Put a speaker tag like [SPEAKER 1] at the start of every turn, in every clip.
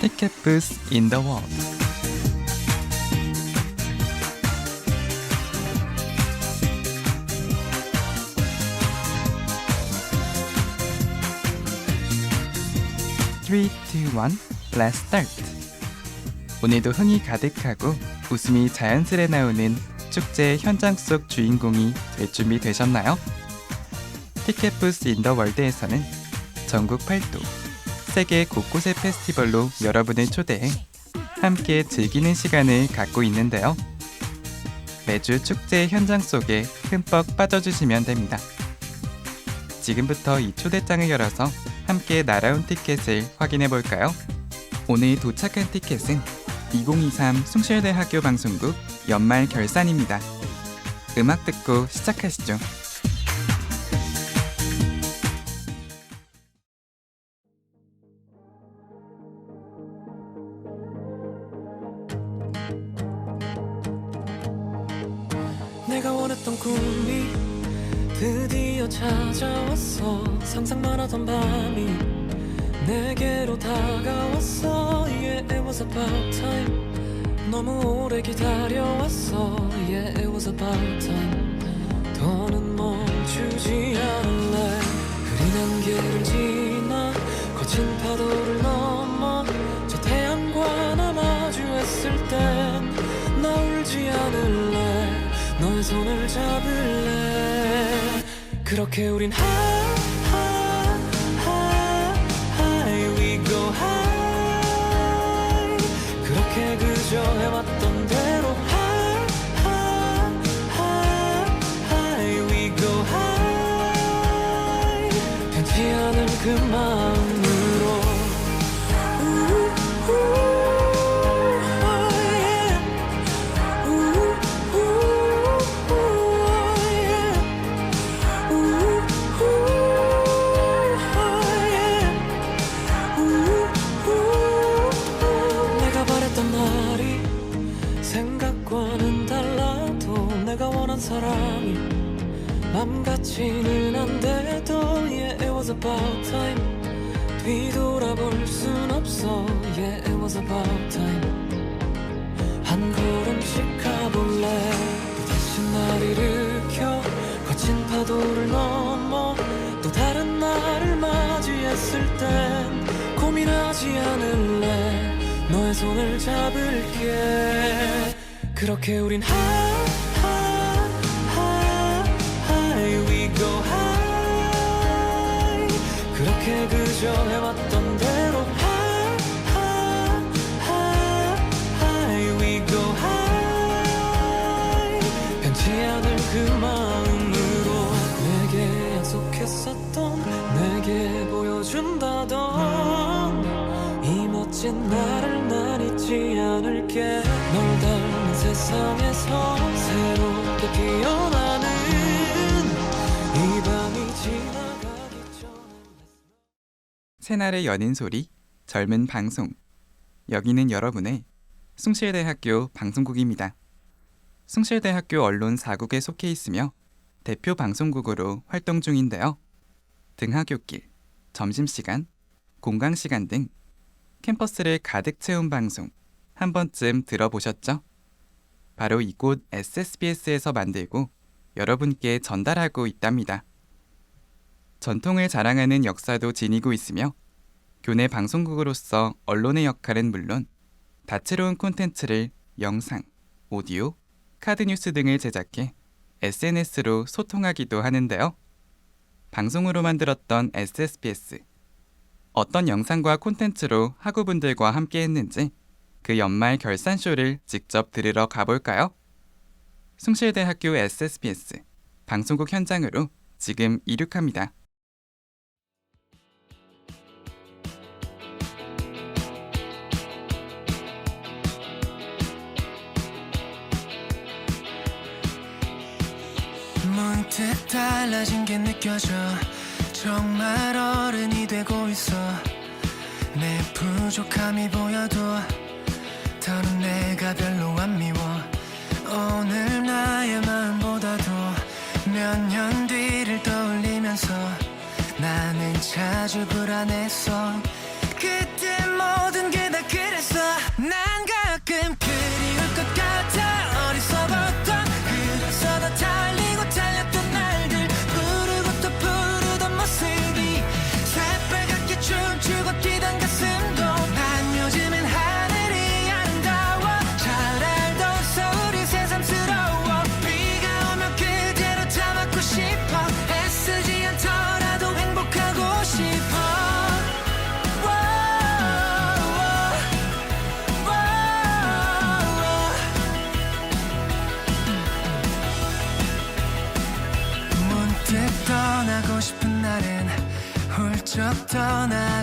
[SPEAKER 1] 티켓 부스 인더 월드 Three, two, one, let's start. 오늘도 흥이 가득하고 웃음이 자연스레 나오는 축제 현장 속 주인공이 될 준비 되셨나요? 티켓 부스 인더 월드에서는 전국 8도 세계 곳곳의 페스티벌로 여러분을 초대해 함께 즐기는 시간을 갖고 있는데요. 매주 축제 현장 속에 흠뻑 빠져주시면 됩니다. 지금부터 이 초대장을 열어서 함께 날아온 티켓을 확인해 볼까요? 오늘 도착한 티켓은 2023 숭실대 학교 방송국 연말 결산입니다. 음악 듣고 시작하시죠.
[SPEAKER 2] 내가 원했던 꿈이 드디어 찾아왔어 상상만 하던 밤이 내게로 다가왔어. Yeah it was about time. 너무 오래 기다려왔어. Yeah it was about time. 더는 멈추지 않을래? 흐린 안개를 지나 거친 파도를 넘어 저 태양과 나 마주했을 땐나 울지 않을래? 너의 손을 잡을래? 그렇게 우린 high 잡을게 그렇게 우린 high high high high we go high 그렇게 그저 해왔던 대로 high high we go high 변치 않을 그 마음으로 내게 약속했었던 내게 보여준다던 이 멋진 나 세상에서 새롭게 피어나는 이 밤이 지나가기 전에
[SPEAKER 1] 새날의 연인 소리, 젊은 방송. 여기는 여러분의 숭실대학교 방송국입니다. 숭실대학교 언론 4국에 속해 있으며 대표 방송국으로 활동 중인데요. 등하굣길, 점심시간, 공강시간 등 캠퍼스를 가득 채운 방송 한 번쯤 들어보셨죠? 바로 이곳 SSBS에서 만들고 여러분께 전달하고 있답니다. 전통을 자랑하는 역사도 지니고 있으며 교내 방송국으로서 언론의 역할은 물론 다채로운 콘텐츠를 영상, 오디오, 카드 뉴스 등을 제작해 SNS로 소통하기도 하는데요. 방송으로 만들었던 SSBS 어떤 영상과 콘텐츠로 학우분들과 함께 했는지 그 연말 결산쇼를 직접 들으러 가볼까요? 숭실대학교 SSBS 방송국 현장으로 지금 이륙합니다.
[SPEAKER 3] 문득 달라진 게 느껴져 정말 어른이 되고 있어 내
[SPEAKER 4] 부족함이 보여도 내가 별로 안 미워. 오늘 나의 마음보다도 몇 년 뒤를 떠올리면서 나는 자주 불안했어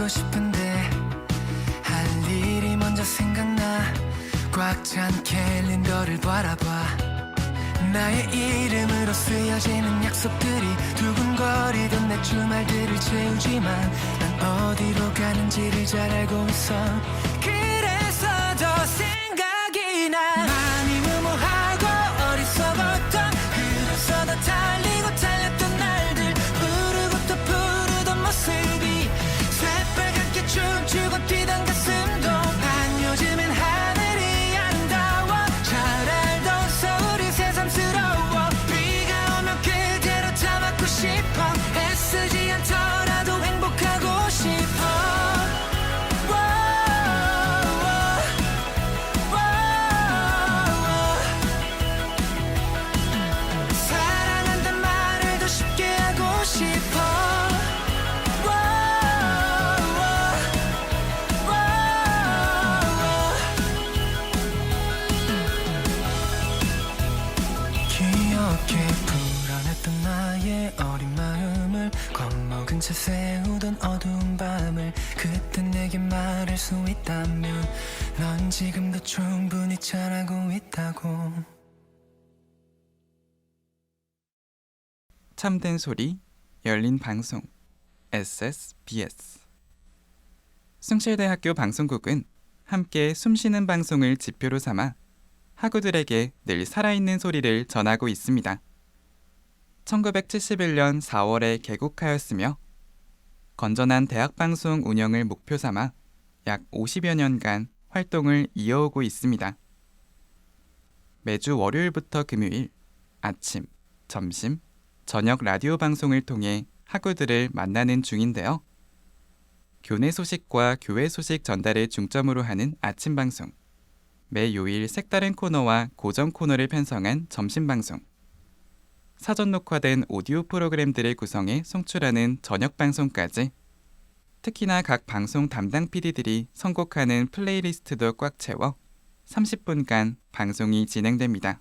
[SPEAKER 4] 떠나고 싶은데 할 일이 먼저 생각나. 꽉 찬 캘린더를 바라봐. 나의 이름으로 쓰여지는 약속들이 두근거리던 내 주말들을 채우지만 난 어디로 가는지를 잘 알고 있어
[SPEAKER 1] 참된 소리, 열린 방송, SSBS. 숭실대학교 방송국은 함께 숨쉬는 방송을 지표로 삼아 학우들에게 늘 살아있는 소리를 전하고 있습니다. 1971년 4월에 개국하였으며 건전한 대학 방송 운영을 목표 삼아 약 50여 년간 활동을 이어오고 있습니다. 매주 월요일부터 금요일 아침, 점심, 저녁 라디오 방송을 통해 학우들을 만나는 중인데요. 교내 소식과 교회 소식 전달을 중점으로 하는 아침 방송, 매 요일 색다른 코너와 고정 코너를 편성한 점심 방송, 사전 녹화된 오디오 프로그램들을 구성해 송출하는 저녁 방송까지 특히나 각 방송 담당 PD들이 선곡하는 플레이리스트도 꽉 채워 30분간 방송이 진행됩니다.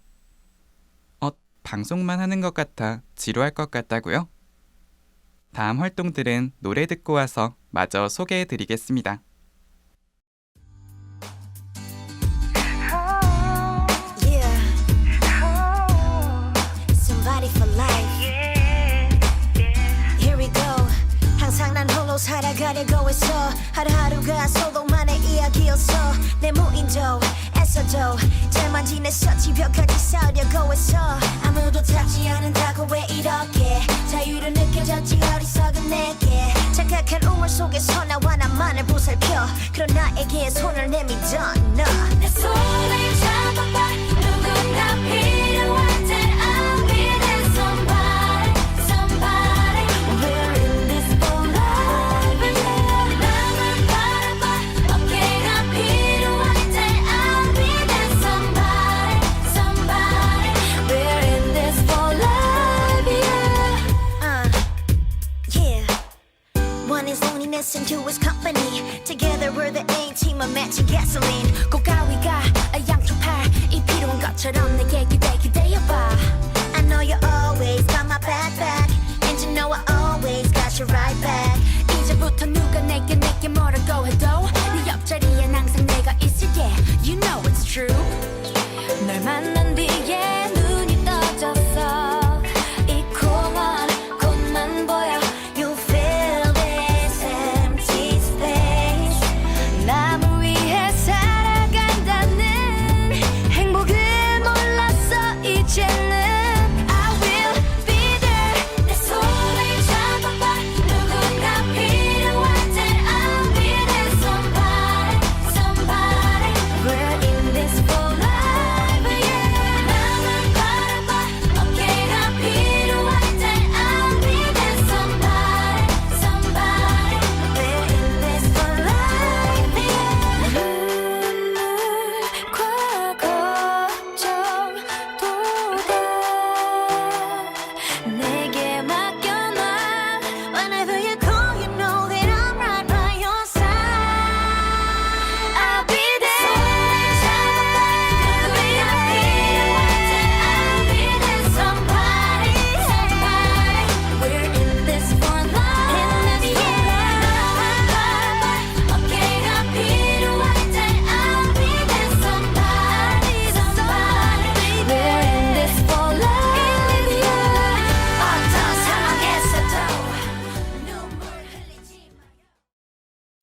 [SPEAKER 1] 어, 방송만 하는 것 같아 지루할 것 같다고요? 다음 활동들은 노래 듣고 와서 마저 소개해 드리겠습니다.
[SPEAKER 5] 살아가려고 했어. 하루하루가 소동만의 이야기였어. 내 무인도 애써도 잘만 지냈어. 집벽까지 쌓으려고 했어. 아무도 찾지 않는다고 왜 이렇게 자유를 느껴졌지 어리석은 내게 착각한 우물 속에서 나와 나만을 보살펴. 그런 나에게 손을 내밀던 너. 내 손을 is loneliness and two is company. Together we're the A team of matching gasoline. 고가위가 양쪽 팔이 필요한 것처럼 내게 기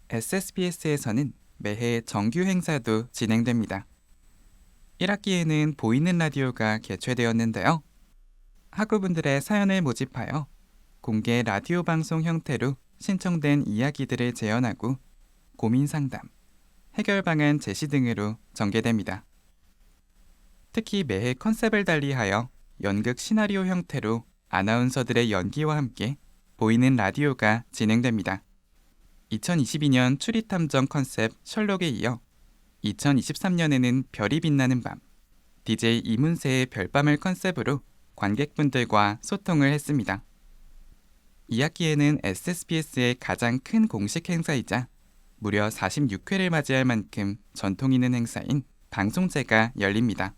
[SPEAKER 1] SSBS에서는 매해 정규 행사도 진행됩니다. 1학기에는 보이는 라디오가 개최되었는데요. 학우분들의 사연을 모집하여 공개 라디오 방송 형태로 신청된 이야기들을 재현하고 고민 상담, 해결 방안 제시 등으로 전개됩니다. 특히 매해 컨셉을 달리하여 연극 시나리오 형태로 아나운서들의 연기와 함께 보이는 라디오가 진행됩니다. 2022년 추리탐정 컨셉 셜록에 이어 2023년에는 별이 빛나는 밤, DJ 이문세의 별밤을 컨셉으로 관객분들과 소통을 했습니다. 2학기에는 SSBS의 가장 큰 공식 행사이자 무려 46회를 맞이할 만큼 전통 있는 행사인 방송제가 열립니다.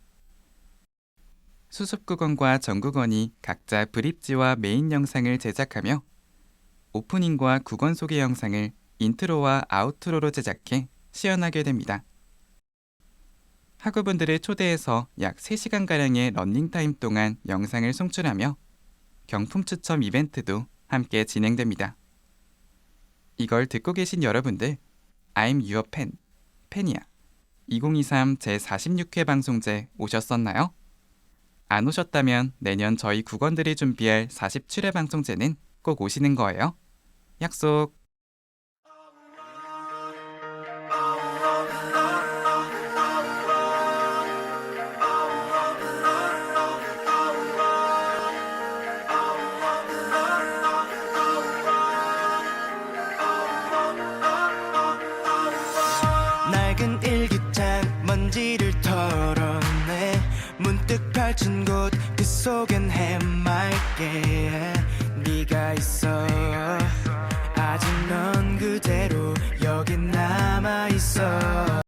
[SPEAKER 1] 수습국원과 전국원이 각자 브립지와 메인 영상을 제작하며 오프닝과 국원 소개 영상을 인트로와 아우트로로 제작해 시연하게 됩니다. 학우분들을 초대해서 약 3시간가량의 런닝타임 동안 영상을 송출하며 경품 추첨 이벤트도 함께 진행됩니다. 이걸 듣고 계신 여러분들, I'm your fan, 팬이야. 2023 제46회 방송제 오셨었나요? 안 오셨다면 내년 저희 국원들이 준비할 47회 방송제는 꼭 오시는 거예요. 약속!
[SPEAKER 3] 펼친 곳그 속엔 해맑게 네가 있어. 아직 넌 그대로 여기 남아있어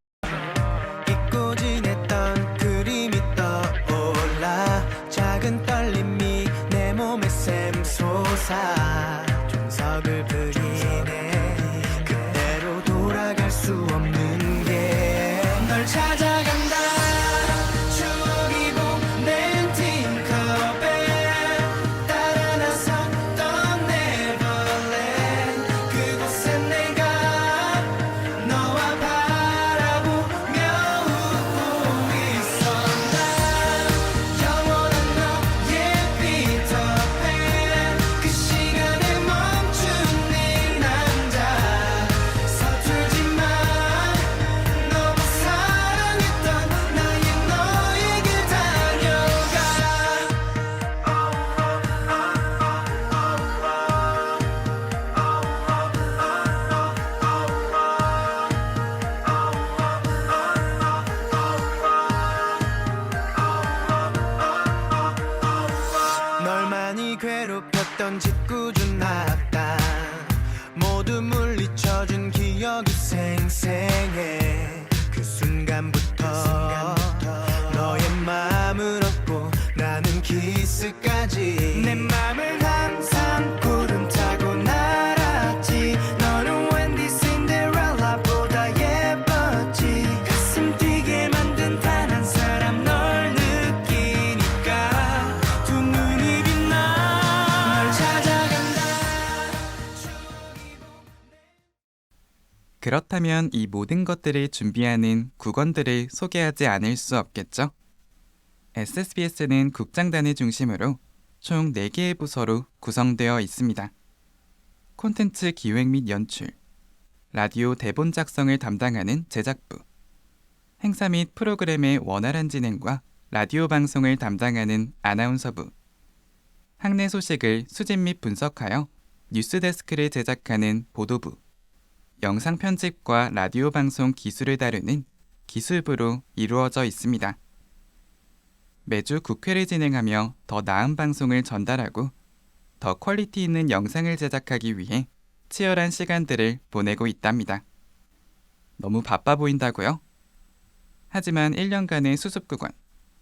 [SPEAKER 3] 괴롭혔던 짓궂은 악당 모두 물리쳐준 기억이 생생해. 그 순간부터 너의 마음을 얻고 나는 키스까지. 내 맘을 항상
[SPEAKER 1] 그렇다면 이 모든 것들을 준비하는 국원들을 소개하지 않을 수 없겠죠? SSBS는 국장단을 중심으로 총 4개의 부서로 구성되어 있습니다. 콘텐츠 기획 및 연출, 라디오 대본 작성을 담당하는 제작부, 행사 및 프로그램의 원활한 진행과 라디오 방송을 담당하는 아나운서부, 학내 소식을 수집 및 분석하여 뉴스데스크를 제작하는 보도부, 영상 편집과 라디오 방송 기술을 다루는 기술부로 이루어져 있습니다. 매주 국회를 진행하며 더 나은 방송을 전달하고 더 퀄리티 있는 영상을 제작하기 위해 치열한 시간들을 보내고 있답니다. 너무 바빠 보인다고요? 하지만 1년간의 수습국원,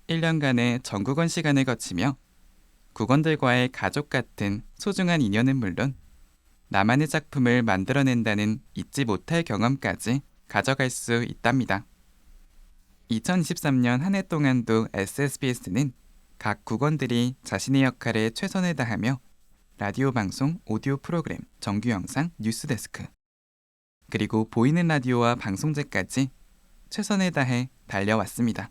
[SPEAKER 1] 1년간의 전국원 시간을 거치며 국원들과의 가족 같은 소중한 인연은 물론 나만의 작품을 만들어낸다는 잊지 못할 경험까지 가져갈 수 있답니다. 2023년 한 해 동안도 SSBS는 각 국원들이 자신의 역할에 최선을 다하며 라디오 방송, 오디오 프로그램, 정규 영상, 뉴스 데스크,
[SPEAKER 6] 그리고 보이는 라디오와 방송제까지 최선을 다해 달려왔습니다.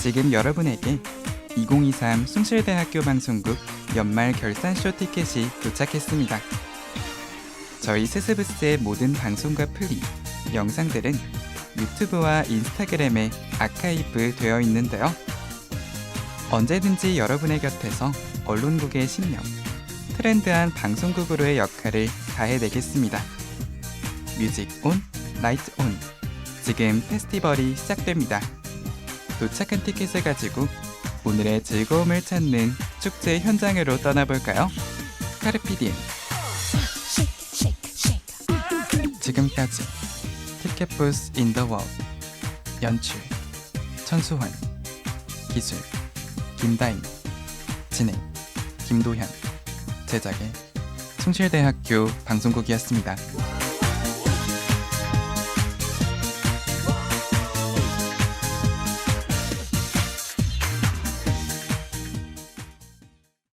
[SPEAKER 6] 지금 여러분에게 2023 숭실대학교 방송국 연말 결산쇼 티켓이 도착했습니다. 저희 스스부스의 모든 방송과 플리, 영상들은 유튜브와 인스타그램에 아카이브 되어 있는데요. 언제든지 여러분의 곁에서 언론국의 신념, 트렌드한 방송국으로의 역할을 다해내겠습니다. 뮤직 온, 라이트 온. 지금 페스티벌이 시작됩니다. 도착한 티켓을 가지고 오늘의 즐거움을 찾는 축제 현장으로 떠나볼까요? 카르피디엠. 지금까지 티켓 부스 인더 워ld 연출 천수환 기술 김다임 진행 김도현 제작의 숭실대학교 방송국이었습니다.